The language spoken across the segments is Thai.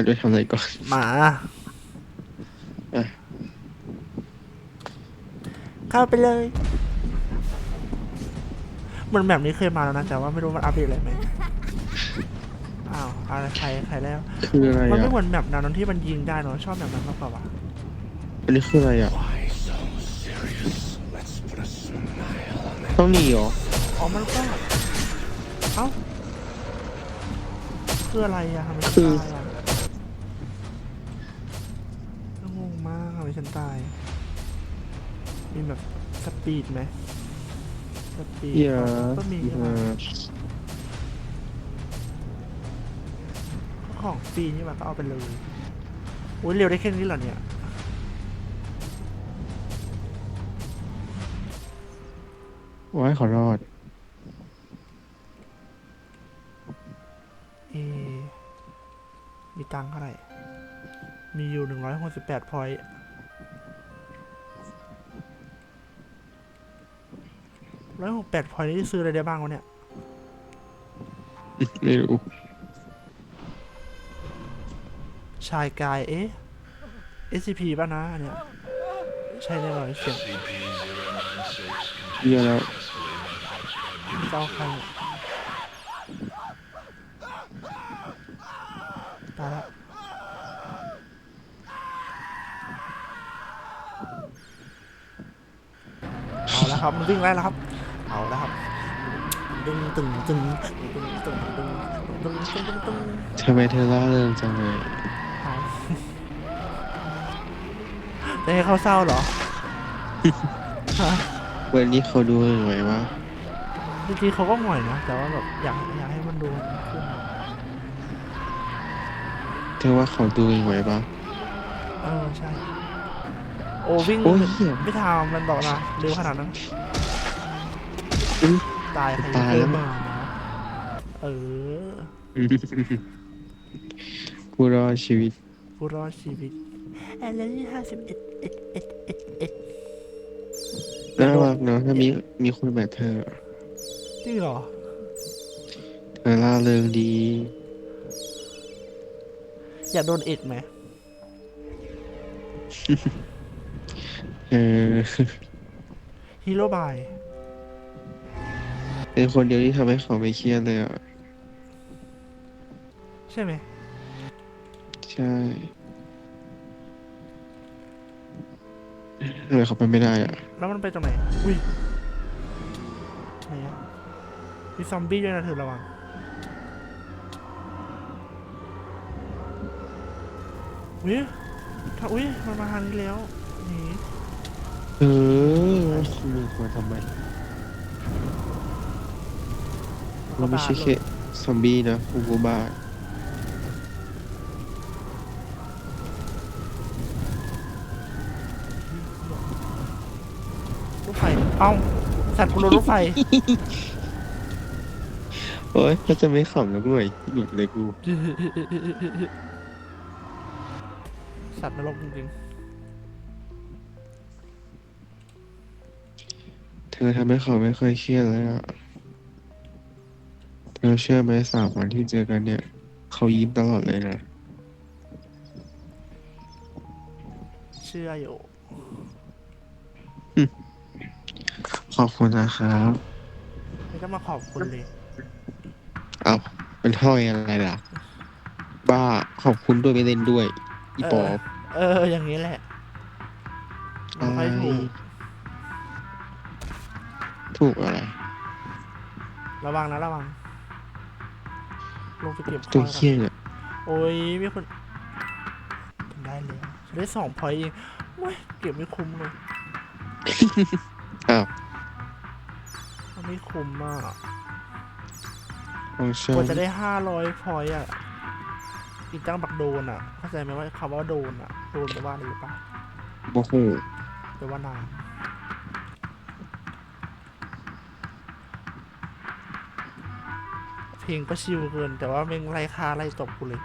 อาจจะทำอะไรก่อนหมา อะเข้าไปเลยเหมือนแบบนี้เคยมาแล้วนะแต่ว่าไม่รู้มันอัปเดตอะไรไหมอ้าวอะไรใครใครแล้ว คืออะไรมันอะไม่เหมือนแบบแนวนั้นที่มันยิงได้เนอะชอบแบบนั้นมากกว่าวะอันนี้คืออะไรอะต้องหนีเหรออ๋อมันก็เอ้าคืออะไรอะทำไมฉันคือตายอะงงมากทำไม ฉันตาย มีแบบสปีดไหมสปีดอย่าก็มีอใช่ไหมย่าของฟรีนี่มันก็เอาไปเลยโอ้ยเร็วได้แค่นี้เหรอเนี่ยว้ายขอรอด เอ มีตังค์เท่าไหร่ มีอยู่หนึ่งร้อยหกสิบแปดพอยต์ ร้อยหกแปดพอยต์นี่ซื้ออะไรได้บ้างวะเนี่ย ไม่รู้ชายกาย เอ๊ะ SCP ป่ะนะอันเนี่ย ใช่แน่นอนเสียงเยอะแล้วเจ้าใครเนี่ยตายละเอาแล้วครับ มันวิ่งไล่แล้วครับ เอาแล้วครับ ตึงตึงตึงตึงตึงตึงตึงตึงตึงตึงทำไมเธอล่าเริงจังเลยเอาจะให้เขาเศร้าเหรอฮะวันนี้เขาดูยังไงวะจริงๆเขาก็หน่อยนะ แต่ว่าแบบอยากอยากให้มันดูขึ้นมาเธอว่าเขาดูยังไงปะเออใช่ โอ้วิ่งโอ้ยเหี้ย ไม่ทำมันบอกนะเร็วขนาดนั้น อุ๊ย ตายใครตายแล้วเออมาเออ ผู้รอดชีวิต ผู้รอดชีวิตแอนเลนี่ห้าสิบเอ็ดเอ็ดเอ็ดเอ็ดเอ็ดน่ารักเนาะถ้ามีมีคนแบบเธอ จริงเหรอ เธอล่าเริงดี อยากโดนเอ็ดไหมเออฮีโร่บาย เป็นคนเดียวที่ทำให้เขาไม่เครียดเลยอะ ใช่ไหม ใช่ทำไมเขาไปไม่ได้อะ แล้วมันไปตรงไหน อุ้ยไหนอะมีซอมบี้ด้วยนะเธอระวัง อุ้ยถ้าอุ้ยมันมาทางนี้แล้วหนีเออคุณมึงมาทำไม เราไม่ใช่แค่ซอมบี้นะอุกบาทรถไฟ เอ้า สัตว์กูโดนรถไฟ โอ้ยก็จะไม่ขำแล้วหน่วยหลุดเลยกูสัตว์นรกจริงเธอทำให้เขาไม่ค่อยเครียดเลยอะ เธอเชื่อไหมสามวันที่เจอกันเนี่ย เขายิ้มตลอดเลยนะๆเชื่ออยู่ ขอบคุณนะครับ ไม่ต้องมาขอบคุณเลย เอาเป็นห้อยอะไรล่ะ บ้าขอบคุณด้วยไม่เล่นด้วย อีปอบ เออ อย่างนี้แหละมันค่อยถูก ถูกอะไร ระวังนะระวัง ลงไปเก็บตัวข้าวเคี้ยเนี่ยโอ้ยมีคนทำได้แล้วฉันได้สองพอยต์เองโอ้ยเก็บไม่คุ้มเลยอ้าวมันไม่คุ้มมากของฉักว่านจะได้ห้าร้อยพอยต์อะอีกตั้งบักโดนอะเข้าใจไหมว่าคำว่าโดนอะโดนแปลว่าอะไรหรือเปล่า โอ้โหแปลว่านาน ลงก็ชิลเกิน แต่ว่าแม่งไล่ฆ่าไล่ตบกูเลย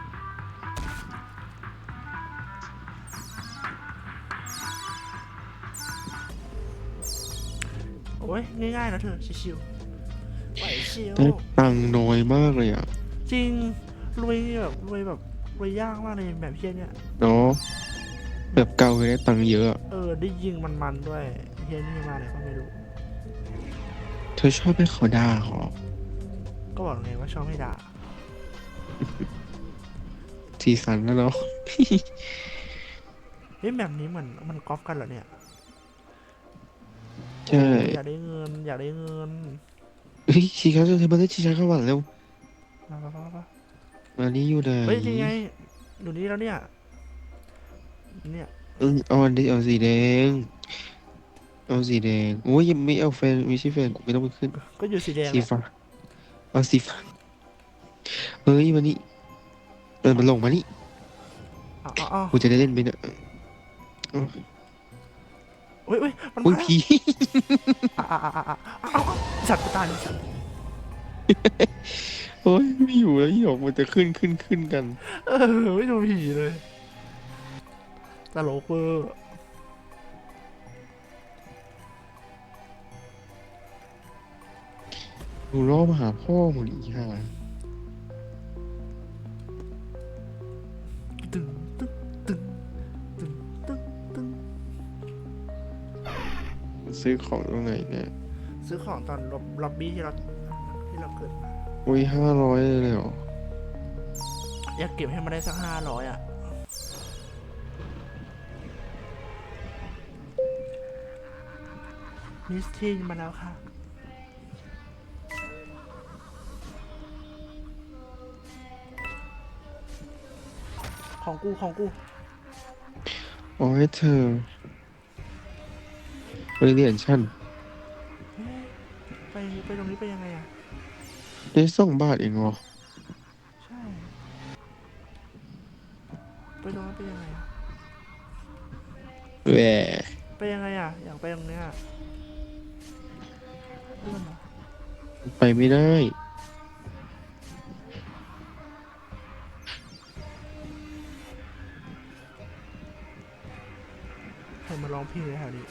โอ้ยง่ายๆนะเธอชิวๆไหวชิวได้ตังค์น้อยมากเลยอะจริงรวยแบบรวยแบบเลยยากมากเลยแบบเพี้ยเนี่ยเนาะแบบเก่าเลยได้ตังค์เยอะอะเออได้ยิงมันๆด้วยเฮียนี่มาไหนก็ไม่รู้ เธอชอบให้เขาด่าเหรอ ก็บอกไงว่าชอบให้ด่า สีสันแล้วเนาะ เฮ้ยแบบนี้เหมือนมันกอล์ฟกันเหรอเนี่ยใช่ อยากได้เงิน อยากได้เงินเฮ้ยชีช้าเธอมาเล่นชีช้าเข้ามาเร็วมาปะปะปะมานี่อยู่ไหนเฮ้ยยังไงอยู่นี่แล้วเนี่ย เนี่ย เออเอาอันนี้เอาสีแดง เอาสีแดงโอ้ยยังไม่เอาแฟนไม่ใช่แฟนกูไม่ต้องไปขึ้น ก็อยู่สีแดงสีแหละฟ้า เอาสีฟ้าเฮ้ยมานี่เออมันลงมานี่อ๋ออ๋ออ๋อกูจะได้เล่นไหมเนี่ยเฮ้ยเฮ้ยมันอุ้ยมาผีอะอะอะอะอะเอาเอาสัตว์กูตายเลยสัตว์โอ้ยไม่อยู่แล้วหยกมันจะขึ้นขึ้นขึ้นกัน เออไม่ดูผีเลยตลกเวอร์ หนูรอมาหาพ่อมึงอีกห่าตึงตึงตึงตึงตึงตึงซื้อของตรงไหนเนี่ยซื้อของตอนล็อบล็อบบี้ที่เราที่เราเกิดมาอุ้ยห้าร้อยเลยเหรออยากเก็บให้มันได้สักห้าร้อยอะมิสทีนมาแล้วค่ะ ของกูของกูโอ้ยเธอไปเรียนชั้นเฮ้ยไปไปตรงนี้ไปยังไงอะได้สองบาทเองเหรอใช่ไปตรงนั้นไปยังไงอะแหวไปยังไงอะอยากไปตรงเนี้ยเลื่อนเหรอไปไม่ได้ มาร้องเพลงในแถวนี้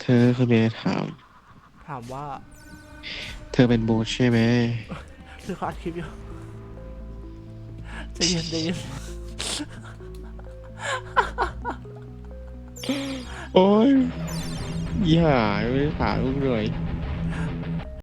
เธอคือเมย์ถาม ถามว่า เธอเป็นโบทใช่ไหม คือเขาอัดคลิปอยู่ใจเย็นใจเย็นโอ้ยอย่าไม่ได้ถามลูกเลย